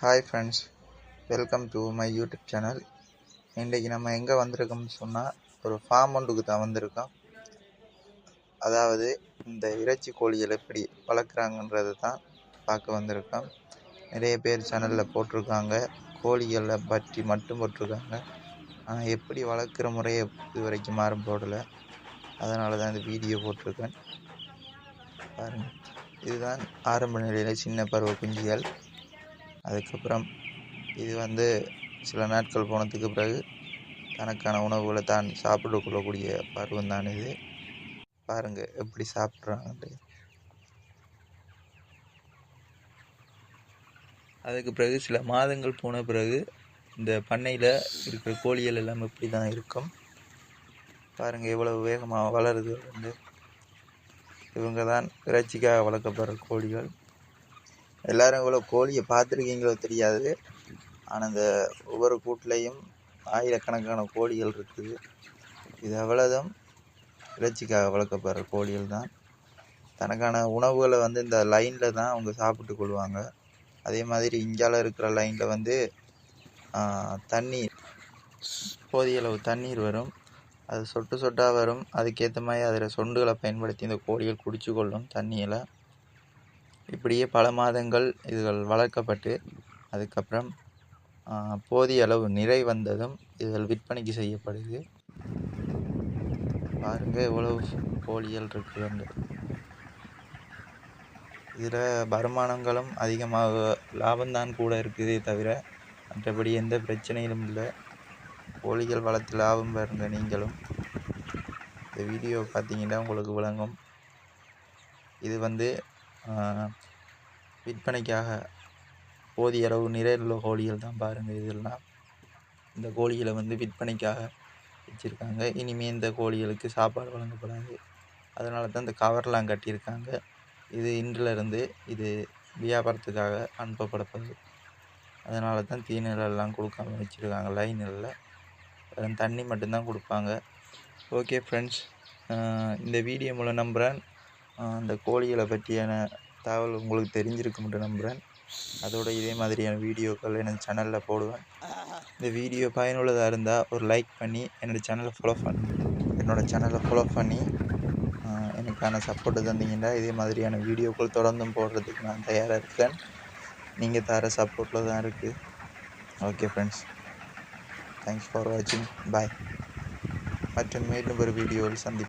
Hi friends welcome to my YouTube channel இன்றைக்கி நம்ம எங்கே வந்திருக்கோம்னு சொன்னால் ஒரு ஃபார்ம் ஒன்றுக்கு தான் வந்திருக்கோம். அதாவது இந்த இறைச்சி கோழிகள் எப்படி வளர்க்குறாங்கன்றதை தான் பார்க்க வந்திருக்கோம். நிறைய பேர் சேனலில் போட்டிருக்காங்க. கோழிகளை பற்றி மட்டும் போட்டிருக்காங்க. ஆனால் எப்படி வளர்க்குற முறையை இது வரைக்கும் மாறும் போடலை. அதனால தான் இந்த வீடியோ போட்டிருக்கேன். பாருங்கள் இதுதான் ஆரம்ப நிலையில் சின்ன பருவ குஞ்சுகள். அதுக்கப்புறம் இது வந்து சில நாட்கள் போனதுக்கு பிறகு தனக்கான உணவுகளை தான் சாப்பிட்டு கொள்ளக்கூடிய பருவம் தான் இது. பாருங்கள் எப்படி சாப்பிட்றாங்கன்ட்டு. அதுக்கு பிறகு சில மாதங்கள் போன பிறகு இந்த பண்ணையில் இருக்கிற கோழிகள் எல்லாம் இப்படி தான் இருக்கும்? பாருங்கள் எவ்வளவு வேகமாக வளருது வந்து. இவங்க தான் இறைச்சிக்காக வளர்க்கப்படுற கோழிகள். எல்லாரும் இவ்வளோ கோழியை பார்த்துருக்கீங்களோ தெரியாது. ஆனால் இந்த ஒவ்வொரு கூட்டிலையும் ஆயிரக்கணக்கான கோழிகள் இருக்குது. இது அவ்வளோதும் இறைச்சிக்காக வளர்க்கப்படுற கோழிகள் தான். தனக்கான உணவுகளை வந்து இந்த லைனில் தான் அவங்க சாப்பிட்டு கொள்வாங்க. அதே மாதிரி இந்தியாவில் இருக்கிற லைனில் வந்து தண்ணீர் போதிய அளவு தண்ணீர் வரும். அது சொட்டு சொட்டாக வரும். அதுக்கேற்ற மாதிரி அதில் சொண்டுகளை பயன்படுத்தி இந்த கோழிகள் குடிச்சு கொள்ளும் தண்ணியில். இப்படியே பல மாதங்கள் இதுகள் வளர்க்கப்பட்டு அதுக்கப்புறம் போதிய அளவு நிறை வந்ததும் இதுகள் விற்பனைக்கு செய்யப்படுது. பாருங்கள் எவ்வளவு கோழிகள் இருக்குதுன்னு இதில் வருமானங்களும் அதிகமாக லாபம்தான் கூட இருக்குதே தவிர மற்றபடி எந்த பிரச்சனையிலும் இல்லை. கோழிகள் வளர்த்து லாபம் பாருங்க நீங்களும். இந்த வீடியோ பார்த்தீங்கன்னா உங்களுக்கு விளங்கும். இது வந்து விற்பனைக்காக போதிய அளவு நிறையுள்ள கோழிகள் தான் பாருங்கள் இதெல்லாம். இந்த கோழிகளை வந்து விற்பனைக்காக வச்சுருக்காங்க. இனிமேல் இந்த கோழிகளுக்கு சாப்பாடு வழங்கப்படாது. அதனால தான் இந்த கவர்லாம் கட்டியிருக்காங்க. இது இன்றிலிருந்து இது வியாபாரத்துக்காக அனுப்பப்படப்படுது அதனால தான் தீநிலெல்லாம் கொடுக்காம வச்சுருக்காங்க லைனில். வெறும் தண்ணி மட்டும்தான் கொடுப்பாங்க. ஓகே ஃப்ரெண்ட்ஸ் இந்த வீடியோ மூலம் நம்புகிறேன் அந்த கோழிகளை பற்றியான தகவல் உங்களுக்கு தெரிஞ்சிருக்கும்ட்டு நம்புகிறேன் அதோட இதே மாதிரியான வீடியோக்கள் எனது சேனலில் போடுவேன். இந்த வீடியோ பயனுள்ளதாக இருந்தால் ஒரு லைக் பண்ணி என்னோடய சேனலை ஃபாலோ பண்ணி என்னோடய சேனலை ஃபாலோ பண்ணி எனக்கான சப்போர்ட்டு தந்தீங்கன்னா இதே மாதிரியான வீடியோக்கள் தொடர்ந்தும் போடுறதுக்கு நான் தயாராக இருக்கேன். நீங்கள் தர சப்போர்ட்டில் தான் இருக்குது ஓகே ஃப்ரெண்ட்ஸ் தேங்க்ஸ் ஃபார் வாட்சிங் பாய் மற்றும் மேலும் ஒரு வீடியோவில் சந்திப்போம்.